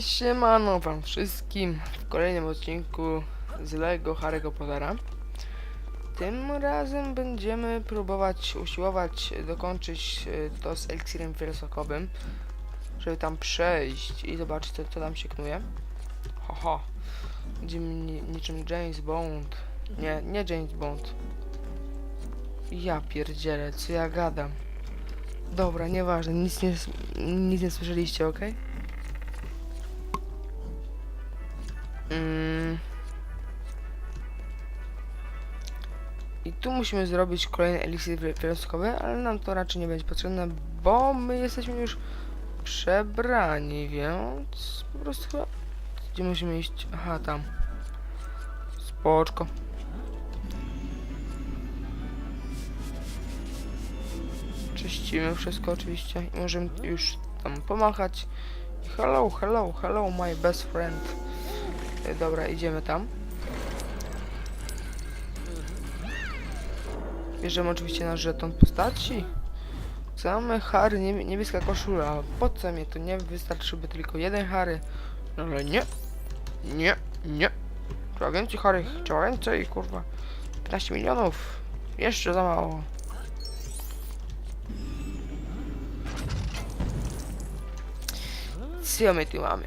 Cześć, siemano wam wszystkim w kolejnym odcinku z Lego Harry'ego Pottera. Tym razem będziemy próbować usiłować dokończyć e, to z eliksirem filosokowym, żeby tam przejść i zobaczyć co, co tam się knuje. Ho, ho. Będziemy ni niczym James Bond. Nie, nie James Bond. Ja pierdzielę, co ja gadam. Dobra, nieważne, nic nie, nic nie słyszeliście, okej? Mm. I tu musimy zrobić kolejny eliksir wioskowy, ale nam to raczej nie będzie potrzebne, bo my jesteśmy już przebrani, więc po prostu chyba... Gdzie musimy iść? Aha, tam. Spoczko. Czyścimy wszystko oczywiście i możemy już tam pomachać. Hello, hello, hello, my best friend. Dobra, idziemy tam. Bierzemy oczywiście nasz żeton postaci. Same Harry, niebie- niebieska koszula. Po co mnie to nie wystarczyłby tylko jeden Harry? No ale nie. Nie, nie. Trzeba więcej Harry, trzeba więcej, kurwa. 15 milionów. Jeszcze za mało. Co my tu mamy?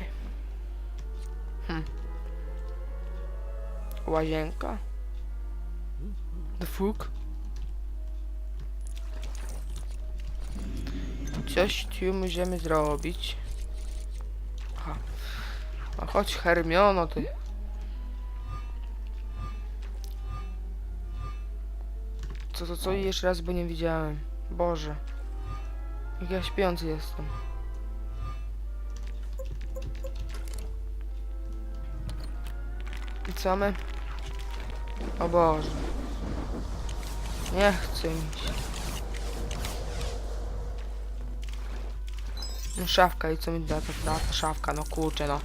Hm. Łazienka? The fuck? Coś tu możemy zrobić. Aha. A chodź Hermiono ty. Co, co, co? Jeszcze raz, bo nie widziałem. Boże. Jak ja śpiący jestem. I co my? O Boże. Nie chcę mi się. No szafka i co mi da ta, szafka, no kurczę no.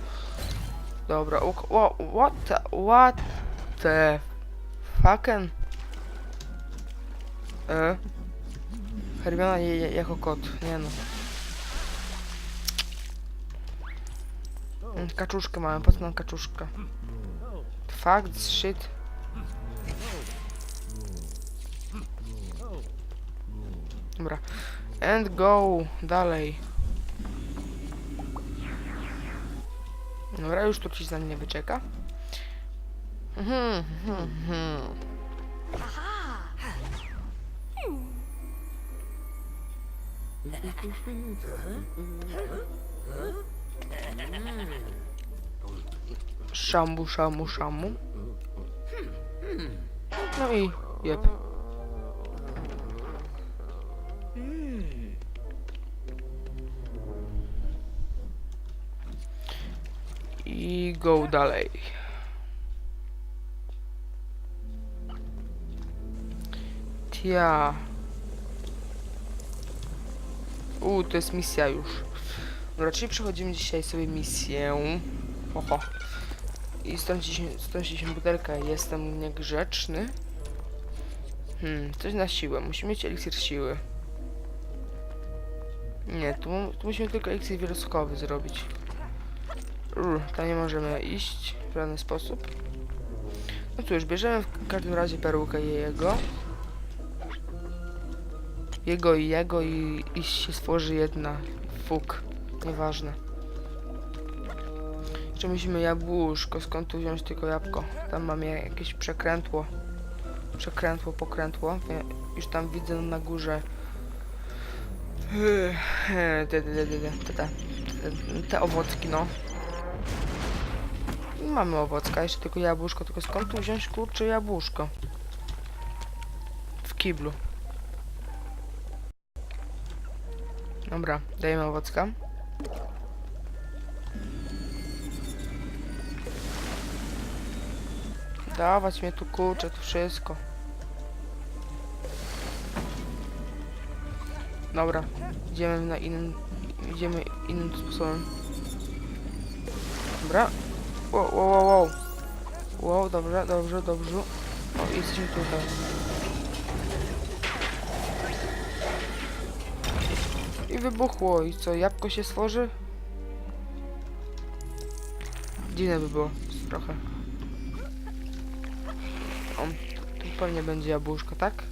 Dobra, uk- wha- what the, what the fucking e? Hermiona je, je, jako kot, nie no. Kaczuszkę mamy, po co nam kaczuszka? Fuck shit. Dobra. And go dalej. Dobra, już tu ci na mnie wyczeka. Mhm, mhm, mhm. No i jeb. Go dalej. Tia. U, to jest misja już. Dobra, czyli przechodzimy dzisiaj sobie misję. Oho. I 110, 110 butelka. Jestem niegrzeczny. Hmm, coś na siłę. Musimy mieć eliksir siły. Nie, tu, tu musimy tylko eliksir wieruskowy zrobić. Tam nie możemy iść w żaden sposób. No cóż, bierzemy w każdym razie perukę jego. Jego i jego i, i się stworzy jedna. Fuk. Nieważne. Jeszcze musimy jabłuszko. Skąd tu wziąć tylko jabłko? Tam mam ja- jakieś przekrętło. Przekrętło, pokrętło. Ja Już tam widzę na górze. Te, te, te, te, te, te, te, te owocki, no. Mamy owocka, jeszcze tylko jabłuszko, tylko skąd tu wziąć kurcze jabłuszko? W kiblu. Dobra, dajemy owocka. Dawać mnie tu kurczę, tu wszystko. Dobra, idziemy na innym, idziemy innym sposobem. Dobra, Wow, wow, wow, wow. Wow, dobrze, dobrze, dobrze. O, jesteśmy tutaj. I wybuchło. I co, jabłko się stworzy? Dziwne by było trochę. O, tu pewnie będzie jabłuszko, tak?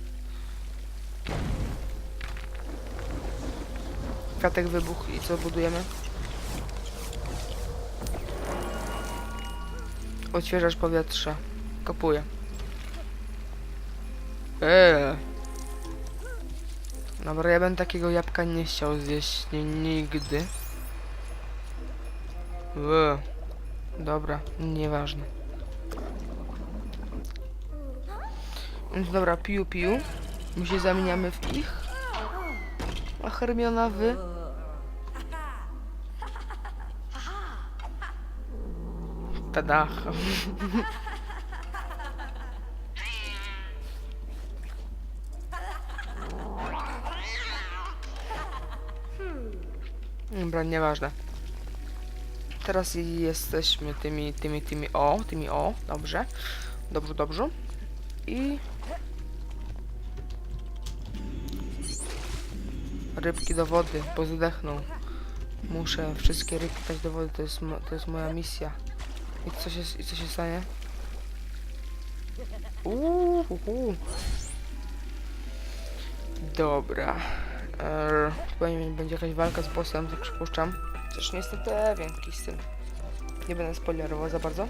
Katek wybuch i co budujemy? Odświeżasz powietrze. Kopuję. Eee. Dobra, ja bym takiego jabłka nie chciał zjeść ni- nigdy. Eee. Dobra, nieważne. Więc dobra, piu piu. My się zamieniamy w ich. A Hermiona wy. Tada. Dobra, nieważne. Teraz jesteśmy tymi, tymi, tymi o, tymi o, dobrze. Dobrze, dobrze. I... Rybki do wody, bo zdechną. Muszę wszystkie rybki dać do wody, to jest, to jest moja misja. I co się, co się stanie? Uuu. Dobra. Eee, chyba nie wiem, będzie jakaś walka z bossem, tak przypuszczam. Też nie jestem pewien, jakiś tym. Nie będę spoilerował za bardzo.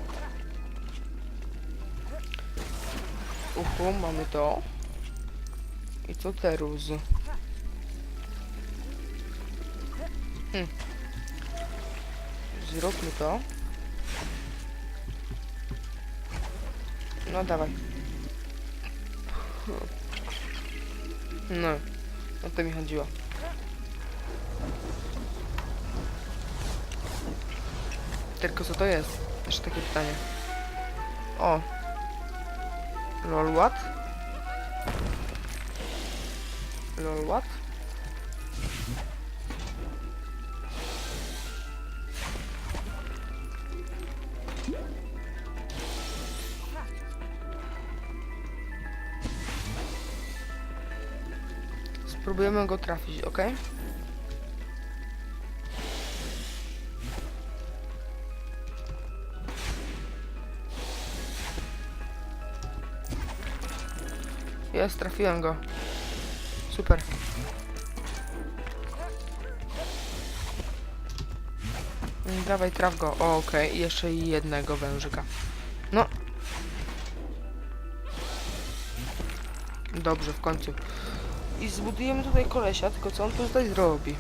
Uhu, mamy to. I co teraz? Hmm. Zróbmy to. No dawaj. No, o to mi chodziło. Tylko co to jest? Jeszcze takie pytanie. O. Lol what? Lol what? Spróbujemy go trafić, ok? Jest, trafiłem go. Super. Dawaj, traf go. Okej. I jeszcze jednego wężyka. No. Dobrze, w końcu. I zbudujemy tutaj kolesia, tylko co on tu tutaj zrobi?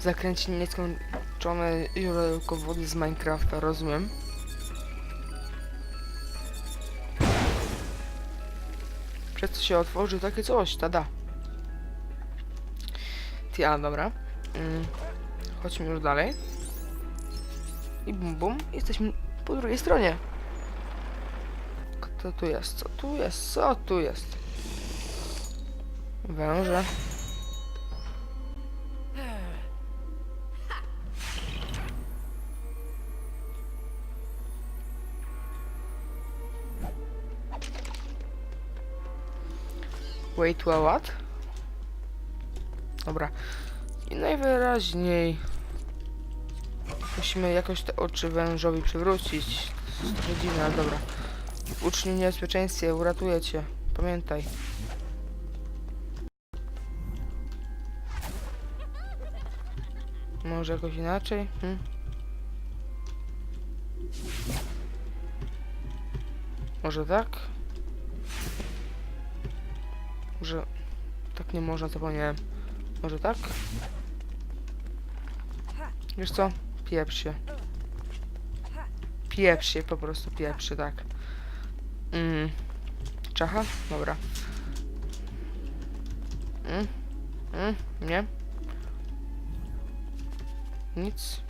Zakręci nieskończone źródełko wody z Minecrafta, rozumiem. Przez co się otworzy takie coś, tada. Tia, dobra. Mm. Chodźmy już dalej. I bum bum, jesteśmy po drugiej stronie. Kto tu jest? Co tu jest? Co tu jest? Węże. Wait, what? Dobra. I najwyraźniej musimy jakoś te oczy wężowi przywrócić. To jest dziwne, ale dobra. Uczniu niebezpieczeństwie, uratuję cię. Pamiętaj. Może jakoś inaczej? Hm? Może tak? Może tak nie można, zapomniałem. Może tak? Wiesz co? Pieprz się. Po prostu pieprz tak. Mm. Czacha? Dobra. Mm. Mm. Nie? Nic.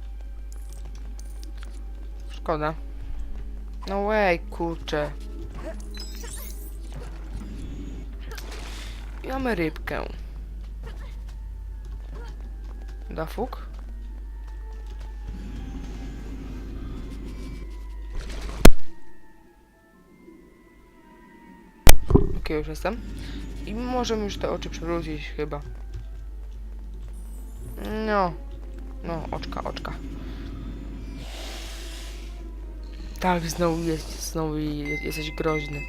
Szkoda. No way, kurczę. I mamy rybkę. Da fuk? Okej, już jestem. I możemy już te oczy przewrócić chyba. No. No, oczka, oczka. Tak, znowu jest, znowu je- jesteś groźny.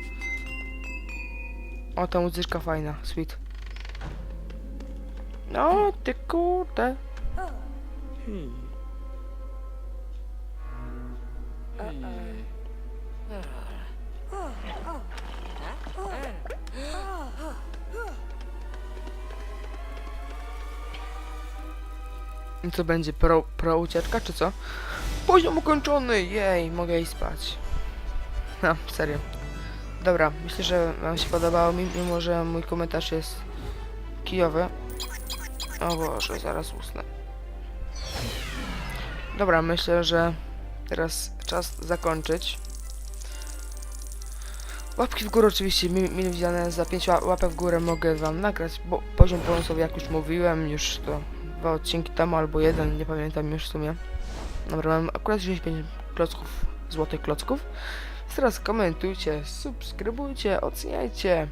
O, ta muzyczka fajna, sweet. No, ty kurde. Co będzie, pro, pro ucieczka, czy co? Poziom ukończony, jej, mogę iść spać. No, serio. Dobra, myślę, że wam się podobało, mi- mimo że mój komentarz jest kijowy. O Boże, zaraz usnę. Dobra, myślę, że teraz czas zakończyć. Łapki w górę oczywiście mi- mile widziane, za 5 łapek w górę mogę wam nagrać, bo poziom bonusowy jak już mówiłem, już to dwa odcinki temu albo jeden, nie pamiętam już w sumie. Dobra, mam akurat 65 klocków, złotych klocków. Teraz komentujcie, subskrybujcie, oceniajcie.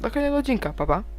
Do kolejnego odcinka, papa. Pa.